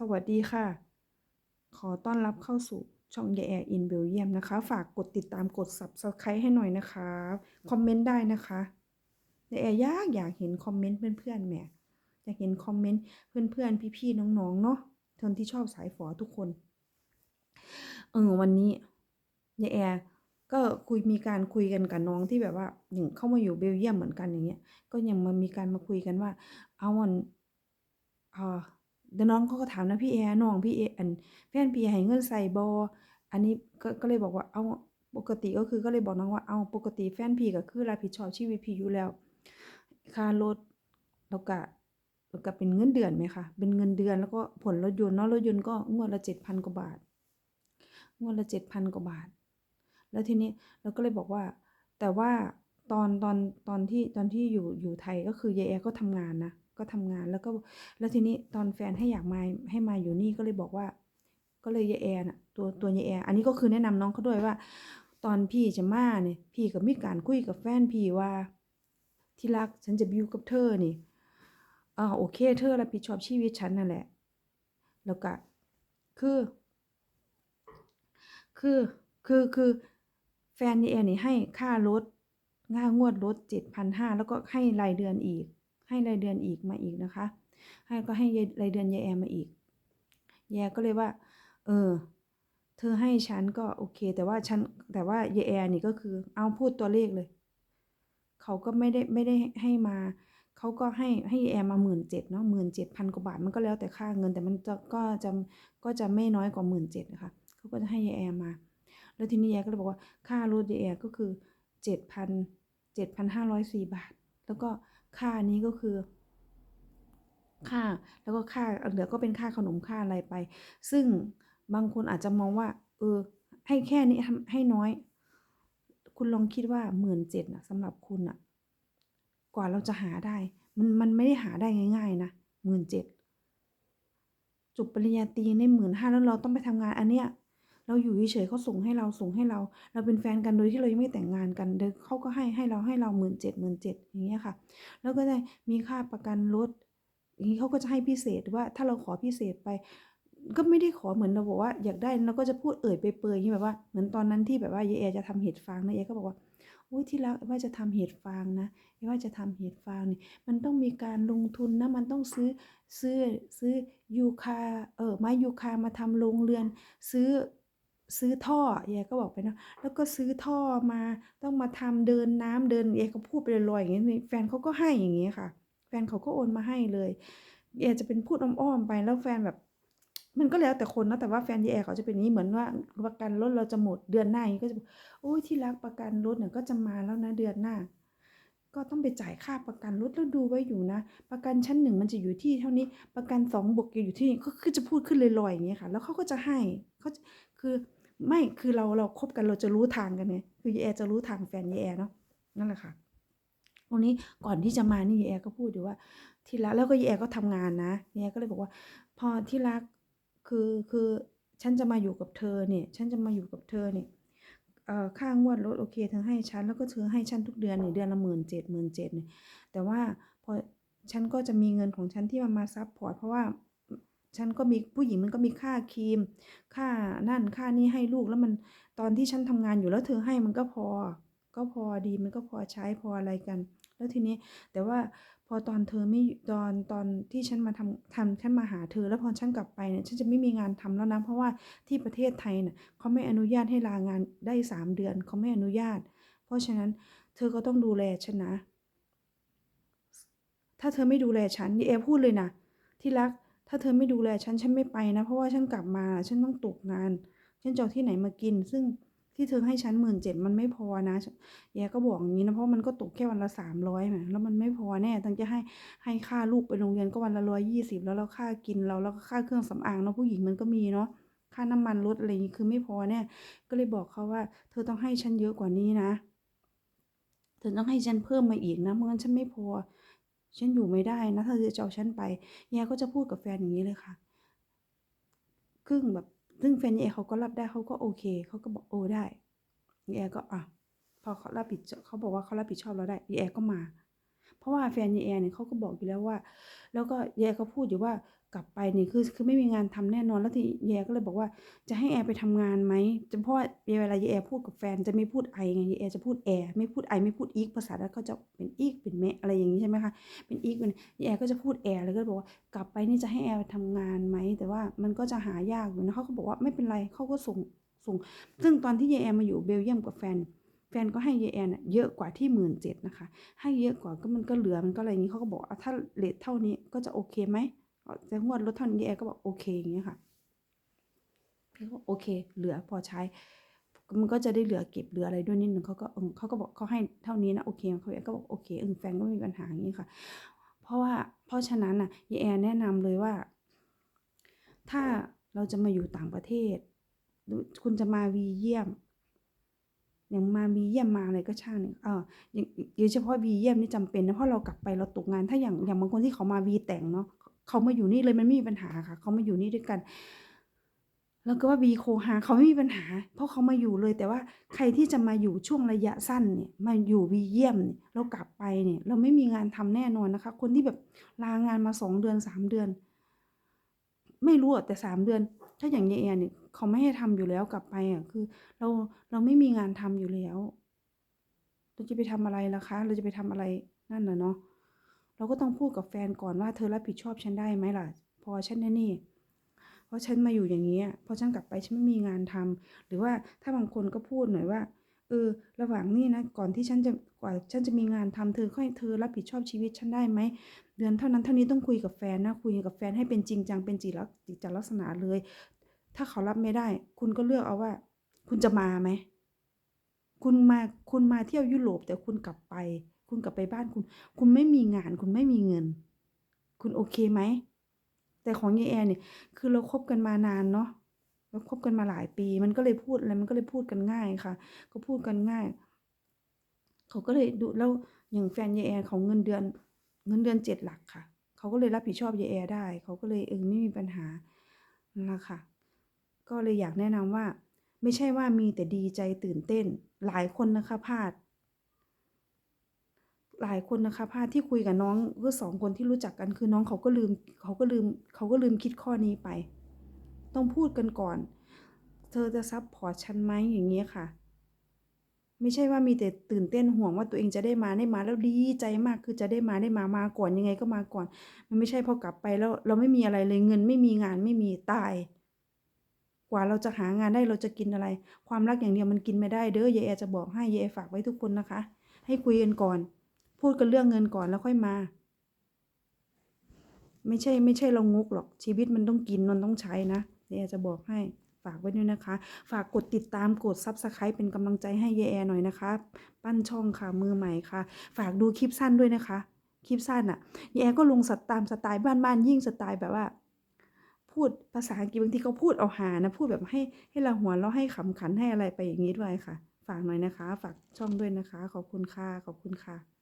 สวัสดีค่ะ ขอต้อนรับเข้าสู่ช่องยายแอร์อินเบลเยียมนะคะ ฝากกดติดตามกด subscribe ให้หน่อยนะคะ คอมเมนต์ได้นะคะยายแอร์ยากอยากเห็นคอมเมนต์เพื่อนๆแหมอยากเห็นคอมเมนต์เพื่อนๆ พี่ๆ น้องๆ เนาะคนที่ชอบสายฝอทุกคน เออวันนี้ยายแอร์ก็คุยมีการคุยกันกับน้องที่แบบว่าอย่างเข้ามาอยู่เบลเยียมเหมือนกันอย่างเงี้ย ก็ยังมามีการมาคุยกันว่า เอาวันเออ เดี๋ยวน้องเขาก็ถามนะพี่แอร์น้องพี่เออันแฟนพี่ให้เงินใส่บออันนี้ก็ก็เลยบอกว่าเอาปกติก็คือก็เลยบอกน้องว่าเอาปกติแฟนพี่ก็คือรับผิดชอบชีวิตพี่อยู่แล้วค่ารถแล้วก็แล้วก็เป็นเงินเดือนไหมคะเป็นเงินเดือนแล้วก็ผลรถยนต์เนาะรถยนต์ก็งวดละเจ็ดพันกว่าบาท งวดละเจ็ดพันกว่าบาท แล้วทีนี้เราก็เลยบอกว่า แต่ว่าตอนตอนตอนที่ตอนที่อยู่อยู่ไทยก็คือยายแอร์ก็ทำงานนะ ก็ทำงานแล้วก็แล้วทีนี้ตอนแฟนให้อยากมาให้มาอยู่นี่ก็เลยบอกว่า ก็เลยยายแอร์น่ะตัวตัวยายแอร์อันนี้ก็คือแนะนำน้องเขาด้วยว่า ตอนพี่จะมาเนี่ยพี่ก็มีการคุยกับแฟนพี่ว่า ที่รักฉันจะบิวกับเธอนี่อ่าโอเค เธอรับผิดชอบชีวิตฉันนั่นแหละ แล้วก็คือ คือคือคือแฟนนี่แอนนี่ให้ค่ารถง่างวดรถเจ็ดพันห้าแล้วก็ให้รายเดือนอีก ให้รายเดือนอีกมาอีกนะคะ ให้ก็ให้รายเดือนยายแอมมาอีกยายก็เลยว่า เออ เธอให้ฉันก็โอเค แต่ว่าฉันแต่ว่ายายแอร์นี่ก็คือ เอาพูดตัวเลขเลย เขาก็ไม่ได้ไม่ได้ให้มาเขาก็ให้ให้แอร์มาหมื่นเจ็ดเนาะหมื่นเจ็ดพันกว่าบาทมันก็แล้วแต่ค่าเงิน แต่มันจะก็จะก็จะไม่น้อยกว่าหมื่นเจ็ดนะคะเขาก็จะให้ยายแอร์มา แล้วทีนี้ยายก็เลยบอกว่าค่ารถยายแอร์ก็คือเจ็ดพันเจ็ดพันห้าร้อยสี่บาท แล้วก็ ค่านี้ก็คือ ค่าแล้วก็ค่าเหลือก็เป็นค่าขนมค่าอะไรไป ซึ่งบางคนอาจจะมองว่า เออ ให้แค่นี้ทำให้น้อย คุณลองคิดว่าหมื่นเจ็ดนะสำหรับคุณอะกว่าเราจะหาได้ มันมันไม่ได้หาได้ง่าย ๆ นะหมื่นเจ็ดจบปริญญาตรีในหมื่นห้าแล้วเราต้องไปทำงานอันเนี้ย เราอยู่เฉยๆเขาส่งให้เราส่งให้เรา เราเป็นแฟนกันโดยที่เรายังไม่แต่งงานกันเดี๋ยวเขาก็ให้ให้เราให้เราหมื่นเจ็ดหมื่นเจ็ดอย่างเงี้ยค่ะ แล้วก็ได้มีค่าประกันรถอย่างนี้เขาก็จะให้พิเศษว่าถ้าเราขอพิเศษไป ก็ไม่ได้ขอเหมือนเราบอกว่าอยากได้เราก็จะพูดเอ่ยไปเปยอย่างแบบว่าเหมือนตอนนั้นที่แบบว่าเยเอจะทำเห็ดฟางนะเอก็บอกว่าอุ้ยที่รักว่าจะทำเห็ดฟางนะเอว่าจะทำเห็ดฟางนี่มันต้องมีการลงทุนนะมันต้องซื้อซื้อซื้อยูคาเออไม้ยูคามาทำโรงเรือน ซื้อ ซื้อท่อยายก็บอกไปนะแล้วก็ซื้อท่อมาต้องมาทำเดินน้ำเดินเอก็พูดไปลอยๆอย่างนี้แฟนเขาก็ให้อย่างนี้ค่ะ แฟนเขาก็โอนมาให้เลยเอจะเป็นพูดอ้อมๆไปแล้วแฟนแบบ มันก็แล้วแต่คนนะแต่ว่าแฟนยายแอร์เขาจะเป็นนี้เหมือนว่าประกันรถเราจะหมดเดือนหน้าอย่างนี้ก็จะบอกโอ้ยที่รักประกันรถเนี่ยก็จะมาแล้วนะเดือนหน้า ก็ต้องไปจ่ายค่าประกันรถแล้วดูไว้อยู่นะ ประกันชั้นหนึ่งมันจะอยู่ที่เท่านี้ประกันสองบวกอยู่ที่นี่ก็คือจะพูดขึ้นลอยๆอย่างเงี้ยค่ะ แล้วเขาก็จะให้เขาคือ ไม่คือเราเราคบกันเราจะรู้ทางกันไงคือยายแอจะรู้ทางแฟนยายแอเนาะนั่นแหละค่ะวันนี้ก่อนที่จะมานี่ยายแอก็พูดอยู่ว่าที่รักแล้วก็ยายแอก็ทำงานนะยายแอก็เลยบอกว่า พอที่รักคือคือฉันจะมาอยู่กับเธอเนี่ย ฉันจะมาอยู่กับเธอเนี่ยค่างวดรถโอเคเธอให้ฉันแล้วก็เธอให้ฉันทุกเดือนเนี่ยเดือนละหมื่นเจ็ดหมื่นเจ็ดเนี่ยแต่ว่าพอฉันก็จะมีเงินของฉันที่มามาซับพอร์ตเพราะว่า ฉันก็มีผู้หญิงมันก็มีค่าครีม ค่านั่นค่านี่ให้ลูกแล้วมันตอนที่ฉันทำงานอยู่แล้วเธอให้มันก็พอ ก็พอดีมันก็พอใช้พออะไรกัน แล้วทีนี้ แต่ว่าพอตอนเธอไม่ตอนตอนที่ฉันมาทำทำฉันมาหาเธอ แล้วพอฉันกลับไปเนี่ยฉันจะไม่มีงานทำแล้วนะเพราะว่าที่ประเทศไทยเนี่ยเขาไม่อนุญาตให้ลางานได้สามเดือนเขาไม่อนุญาต เพราะฉะนั้นเธอก็ต้องดูแลฉันนะ ถ้าเธอไม่ดูแลฉันนี่เอพูดเลยนะที่รัก ถ้าเธอไม่ดูแลฉันฉันไม่ไปนะ เพราะว่าฉันกลับมา ฉันต้องตกงาน ฉันจะเอาที่ไหนมากิน ซึ่งที่เธอให้ฉันหมื่นเจ็ดมันไม่พอนะแยก็บอกอย่างนี้นะเพราะมันก็ตกแค่วันละสามร้อยแหมแล้วมันไม่พอแน่ตั้งจะให้ให้ค่าลูกไปโรงเรียนก็วันละร้อยยี่สิบแล้วเราค่ากินเราแล้วก็ค่าเครื่องสำอางเนาะผู้หญิงมันก็มีเนาะค่าน้ำมันรถอะไรนี้คือไม่พอแน่ก็เลยบอกเขาว่า เธอต้องให้ฉันเยอะกว่านี้นะ เธอต้องให้ฉันเพิ่มมาอีกนะเมื่องั้นฉันไม่พอ ฉันอยู่ไม่ได้นะถ้าเธอจะเอาฉันไปแยก็จะพูดกับแฟนอย่างนี้เลยค่ะ ครึ่งแบบซึ่งแฟนแยเขาก็รับได้เขาก็โอเคเขาก็บอกโอ้ได้แยก็อะพอเขารับผิดชอบเขาบอกว่าเขารับผิดชอบเราได้แยก็มา ราะว่าแฟนยายแอร์เนี่ยเขาก็บอกอยู่แล้วว่า แล้วก็ยายก็พูดอยู่ว่ากลับไปนี่คือคือไม่มีงานทำแน่นอนแล้วที่ยายก็เลยบอกว่าจะให้แอร์ไปทำงานไหมจะเพราะว่าเวลายายแอร์พูดกับแฟนจะไม่พูดไอไงยายแอร์จะพูดแอร์ไม่พูดไอไม่พูดอีกภาษาแล้วก็จะเป็นอีกเป็นแมะอะไรอย่างนี้ใช่ไหมคะเป็นอีกเป็นยายแอร์ก็จะพูดแอร์แล้วก็บอกว่ากลับไปนี่จะให้แอร์ไปทำงานไหมแต่ว่ามันก็จะหายากอยู่นะเขาก็บอกว่าไม่เป็นไรเขาก็ส่งส่ง ซึ่งตอนที่ยายแอร์มาอยู่เบลเยียมกับแฟน แฟนก็ให้ยายแอนน่ะเยอะกว่าที่หมื่นเจ็ดนะคะ ให้เยอะกว่าก็มันก็เหลือมันก็อะไรอย่างนี้เขาก็บอกว่าถ้าเลทเท่านี้ก็จะโอเคไหมจะงวดลดเท่านี้ยายแอนก็บอกโอเคอย่างเงี้ยค่ะพี่ก็โอเค เหลือพอใช้ มันก็จะได้เหลือเก็บเหลืออะไรด้วยนิดนึงเขาก็เขาก็บอกเขาให้เท่านี้นะโอเคเขาก็บอกโอเคเออแฟนก็ไม่มีปัญหาอย่างนี้ค่ะ เพราะว่าเพราะฉะนั้นน่ะยายแอนแนะนำเลยว่า ถ้าเราจะมาอยู่ต่างประเทศ คุณจะมาวีเยี่ยม อย่างมาวีเยี่ยมมาอะไรก็ช่างเนี่ยเอออย่างโดยเฉพาะวีเยี่ยมนี่จำเป็นนะเพราะเรากลับไปเราตกงานถ้าอย่างอย่างบางคนที่เขามาวีแต่งเนาะเขามาอยู่นี่เลยมันไม่มีปัญหาค่ะ เขามาอยู่นี่ด้วยกัน แล้วก็ว่าวีโคหาเขาไม่มีปัญหา เพราะเขามาอยู่เลย แต่ว่าใครที่จะมาอยู่ช่วงระยะสั้นเนี่ยมาอยู่วีเยี่ยมเนี่ยเรากลับไปเนี่ย เราไม่มีงานทำแน่นอนนะคะ คนที่แบบลางานมาสองเดือนสามเดือน ไม่รู้แต่สามเดือน ถ้าอย่างยายแอเนี่ย เขาไม่ให้ทำอยู่แล้วกลับไปอะคือ เราเราไม่มีงานทำอยู่แล้ว เราจะไปทำอะไรล่ะคะ เราจะไปทำอะไรนั่นน่ะเนาะเราก็ต้องพูดกับแฟนก่อนว่าเธอรับผิดชอบฉันได้ไหมล่ะ พอฉันแน่นี่เพราะฉันมาอยู่อย่างนี้พอฉันกลับไปฉันไม่มีงานทำหรือว่าถ้าบางคนก็พูดหน่อยว่า เออ ระหว่างนี้นะ ก่อนที่ฉันจะกว่าฉันจะมีงานทำเธอค่อยเธอรับผิดชอบชีวิตฉันได้ไหม เดือนเท่านั้นเท่านี้ต้องคุยกับแฟนนะ คุยกับแฟนให้เป็นจริงจังเป็นจิตลักจิตลักษณะเลย ถ้าเขารับไม่ได้ คุณก็เลือกเอาว่า คุณจะมาไหม คุณมาคุณมาเที่ยวยุโรป แต่คุณกลับไป คุณกลับไปบ้านคุณ คุณไม่มีงาน คุณไม่มีเงิน คุณโอเคไหม แต่ของยายแอนเนี่ย คือเราคบกันมานานเนาะเราคบกันมาหลายปี มันก็เลยพูดอะไรมันก็เลยพูดกันง่ายค่ะ ก็พูดกันง่าย เขาก็เลยดูแล้วอย่างแฟนยายแอนเขาเงินเดือน เงินเดือนเจ็ดหลักค่ะ เขาก็เลยรับผิดชอบยายแอร์ได้ เขาก็เลยเออไม่มีปัญหานั่นแหละค่ะ ก็เลยอยากแนะนำว่า ไม่ใช่ว่ามีแต่ดีใจตื่นเต้น หลายคนนะคะพลาด หลายคนนะคะพลาดที่คุยกับน้องก็สองคนที่รู้จักกันคือน้องเขาก็ลืมเขาก็ลืมเขาก็ลืมคิดข้อนี้ไป ต้องพูดกันก่อน เธอจะซับพอร์ตฉันไหมอย่างเงี้ยค่ะไม่ใช่ว่ามีแต่ตื่นเต้นห่วงว่าตัวเองจะได้มาได้มาแล้วดีใจมากคือจะได้มาได้มามาก่อนยังไงก็มาก่อน มันไม่ใช่พอกลับไปแล้วเราไม่มีอะไรเลยเงินไม่มีงานไม่มีตาย กว่าเราจะหางานได้เราจะกินอะไร ความรักอย่างเดียวมันกินไม่ได้เด้อยายแอจะบอกให้ยายแอฝากไว้ทุกคนนะคะ ให้คุยกันก่อน พูดกันเรื่องเงินก่อนแล้วค่อยมา ไม่ใช่ไม่ใช่เรางกหรอกชีวิตมันต้องกินมันต้องใช้นะยายแอจะบอกให้ฝากไว้ด้วยนะคะ ฝากกดติดตามกดซับสไครป์เป็นกำลังใจให้ยายแอร์หน่อยนะคะ ปั้นช่องค่ะมือใหม่ค่ะ ฝากดูคลิปสั้นด้วยนะคะ คลิปสั้นอะ่ะยายแอร์ก็ลงสตามสไตล์บ้านๆยิ่งสไตล์แบบว่า พูดภาษาอังกฤษบางทีเขาพูดเอาหานะ พูดแบบให้ให้เราหัวเราให้ขำขันให้อะไรไปอย่างนี้ด้วยค่ะ ฝากหน่อยนะคะ ฝากช่องด้วยนะคะ ขอบคุณค่ะ ขอบคุณค่ะ